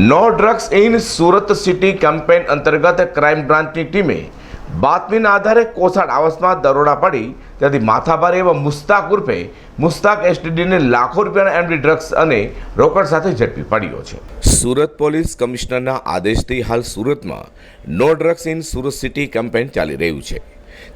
No drugs in Surat city campaign અંતર્ગત crime બ્રાન્ચની ટીમે બાતમીના આધારે કોસાડ આવાસમાં દરોડા પાડી. ત્યાંથી માથાભારે એવા મુસ્તાક ઉર્ફે મુસ્તાક એસટીડીને લાખો રૂપિયાના એમડી ડ્રગ્સ અને રોકડ સાથે ઝડપી પાડ્યો છે. સુરત પોલીસ કમિશનરના આદેશથી હાલ સુરતમાં no drugs in Surat city campaign ચાલી રહ્યું છે.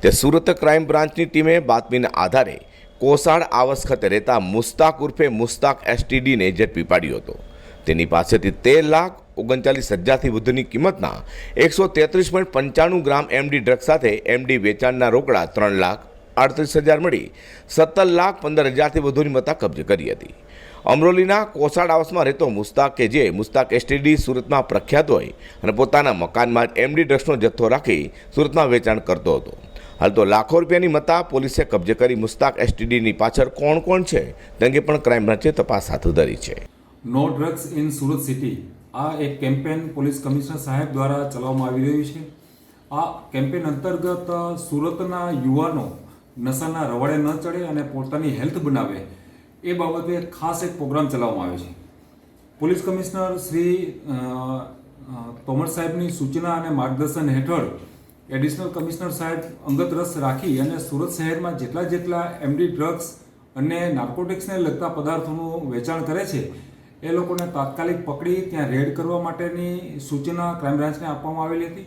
તે સુરત ક્રાઇમ બ્રાન્ચની ટીમે બાતમીના આધારે કોસાડ આવાસ ખાતે રહેતા મુસ્તાક ઉર્ફે મુસ્તાક એસટીડીને ઝડપી પાડ્યો હતો. તેની પાસેથી તેર લાખ ઓગણચાલીસ હજારથી વધુની કિંમતના એકસો તેત્રીસ પોઈન્ટ પંચાણું ગ્રામ એમડી ડ્રગ સાથે એમડી વેચાણના રોકડા ત્રણ લાખ આડત્રીસ હજાર મળી સત્તર લાખ પંદર હજારથી વધુની મતા કબજે કરી હતી. અમરોલીના કોસાડ હાઉસમાં રહેતો મુસ્તાક કે જે મુસ્તાક એસટીડી સુરતમાં પ્રખ્યાત હોય અને પોતાના મકાનમાં એમડી ડ્રગ્સનો જથ્થો રાખી સુરતમાં વેચાણ કરતો હતો. હાલ તો લાખો રૂપિયાની મતા પોલીસે કબજે કરી મુસ્તાક એસટીડીની પાછળ કોણ કોણ છે તે અંગે પણ ક્રાઇમ બ્રાન્ચે તપાસ હાથ ધરી છે. No drugs in Surat city. આ એક કેમ્પેન પોલીસ કમિશનર સાહેબ દ્વારા ચલાવવામાં આવી રહ્યું છે. આ કેમ્પેન અંતર્ગત સુરતના યુવાનો નશાના રવાડે ન ચડે અને પોતાની હેલ્થ બનાવે એ બાબતે ખાસ એક પ્રોગ્રામ ચલાવવામાં આવે છે. પોલીસ કમિશનર શ્રી તોમર સાહેબની સૂચના અને માર્ગદર્શન હેઠળ એડિશનલ કમિશનર સાહેબ અંગત રસ રાખી અને સુરત શહેરમાં જેટલા જેટલા એમડી ડ્રગ્સ અને નાર્કોટિક્સને લગતા પદાર્થોનું વેચાણ કરે છે એ લોકોને તાત્કાલિક પકડી ત્યાં રેડ કરવા માટેની સૂચના ક્રાઇમ બ્રાન્ચને આપવામાં આવેલી હતી.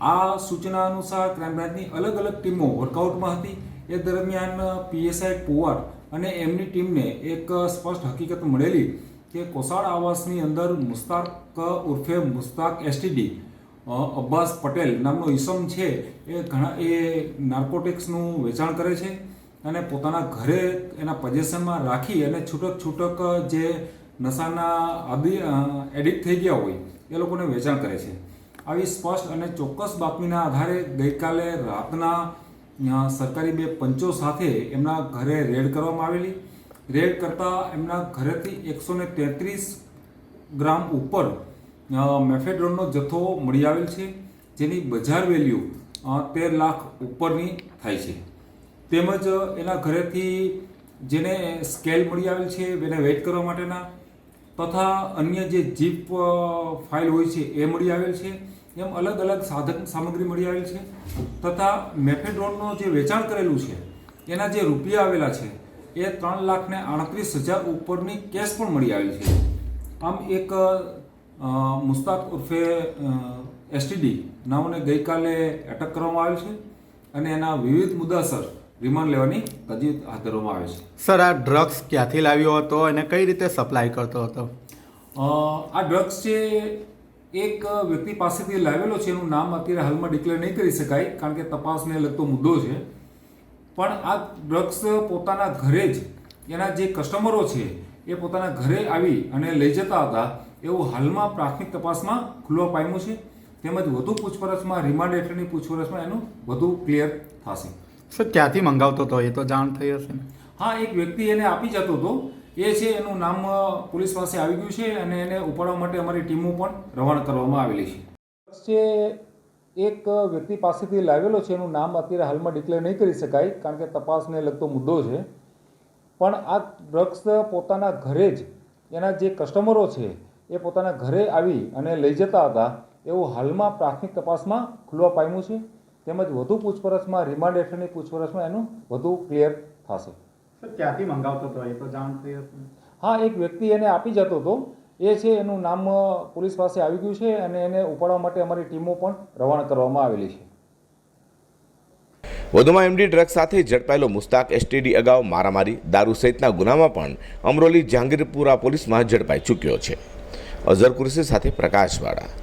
આ સૂચના અનુસાર ક્રાઇમ બ્રાન્ચની અલગ અલગ ટીમો વર્કઆઉટમાં હતી. એ દરમિયાન પીએસઆઈ પુવાર અને એમની ટીમને એક સ્પષ્ટ હકીકત મળેલી કે કોસાળ આવાસની અંદર મુસ્તાક ઉર્ફે મુસ્તાક એસટીડી અબ્બાસ પટેલ નામનો ઈસમ છે એ ઘણા, એ નાર્કોટિક્સનું વેચાણ કરે છે અને પોતાના ઘરે એના પજેશનમાં રાખી અને છૂટક છૂટક જે નશાના આદિ એડિક્ટ થઈ ગયા હોય એ લોકોને વેચાણ કરે છે. આવી સ્પષ્ટ અને ચોક્કસ બાતમીના આધારે ગઈકાલે રાતના સરકારી બે પંચો સાથે એમના ઘરે રેડ કરવામાં આવેલી. રેડ કરતાં એમના ઘરેથી એકસો ને તેત્રીસ ગ્રામ ઉપર મેફેડ્રોનનો જથ્થો મળી આવેલ છે, જેની બજાર વેલ્યુ તેર લાખ ઉપરની થાય છે. તેમજ એના ઘરેથી જેને સ્કેલ મળી આવેલ છે, એને વેઇટ કરવા માટેના તથા અન્ય જે જીપ ફાઇલ હોય છે, એ મળી આવેલ છે. એમ અલગ અલગ સાધન સામગ્રી મળી આવેલ છે. તથા મેફેડ્રોનનું જે વેચાણ કરેલું છે, એના જે રૂપિયા આવેલા છે, એ ત્રણ લાખને આડત્રીસ હજાર ઉપરની કેશ પણ મળી આવેલ છે. આમ એક મુસ્તાક ઉર્ફે એસટીડી નાઓને ગઈકાલે અટક કરવામાં આવેલ છે અને એના વિવિધ મુદ્દાસર રિમાન્ડ લેવાની તજવીજ હાથ ધરવામાં આવે છે? સર આ ડ્રગ્સ ક્યાંથી લાવ્યો હતો અને કઈ રીતે સપ્લાય કરતો હતો? આ ડ્રગ્સ છે એક વ્યક્તિ પાસેથી લાવેલો છે એનું નામ અત્યારે હાલમાં ડિક્લેર નહીં કરી શકાય કારણ કે તપાસને લગતો મુદ્દો છે. પણ આ ડ્રગ્સ પોતાના ઘરે જ એના જે કસ્ટમરો છે એ પોતાના ઘરે આવી અને લઈ જતા હતા. એવું હાલમાં પ્રાથમિક તપાસમાં ખુલ્લો પામ્યું છે. તેમજ વધુ પૂછપરછમાં રિમાન્ડ હેઠળની પૂછપરછમાં એનું વધુ ક્લિયર થશે. સર ક્યાંથી મંગાવતો હતો એ તો જાણ થઈ હશે ને. હા એક વ્યક્તિ એને આપી જતો હતો. એ છે એનું નામ પોલીસ પાસે આવી ગયું છે અને એને ઉપાડવા માટે અમારી ટીમો પણ રવાના કરવામાં આવેલી છે. જે એક વ્યક્તિ પાસેથી લાવેલો છે એનું નામ અત્યારે હાલમાં ડિક્લેર નહીં કરી શકાય કારણ કે તપાસને લગતો મુદ્દો છે. પણ આ ડ્રગ્સ પોતાના ઘરે જ એના જે કસ્ટમરો છે એ પોતાના ઘરે આવી અને લઈ જતા હતા. એવું હાલમાં પ્રાથમિક તપાસમાં ખુલવા પામ્યું છે. તેમજ વધુ પૂછપરછમાં રિમાન્ડ હેઠળની પૂછપરછમાં એનું વધુ ક્લિયર થશે. ક્યાંથી મંગાવતો હતો એ તો જાણ થઈ હા એક વ્યક્તિ એને આપી જતો હતો. એ છે એનું નામ પોલીસ પાસે આવી ગયું છે અને એને ઉપાડવા માટે અમારી ટીમો પણ રવાના કરવામાં આવેલી છે. વધુમાં એમડી ડ્રગ સાથે ઝડપાયેલો મુસ્તાક એસટીડી અગાઉ મારામારી દારૂ સહિતના ગુનામાં પણ અમરોલી જહાંગીરપુરા પોલીસમાં ઝડપાઈ ચૂક્યો છે. અઝર કુરશી સાથે પ્રકાશવાળા.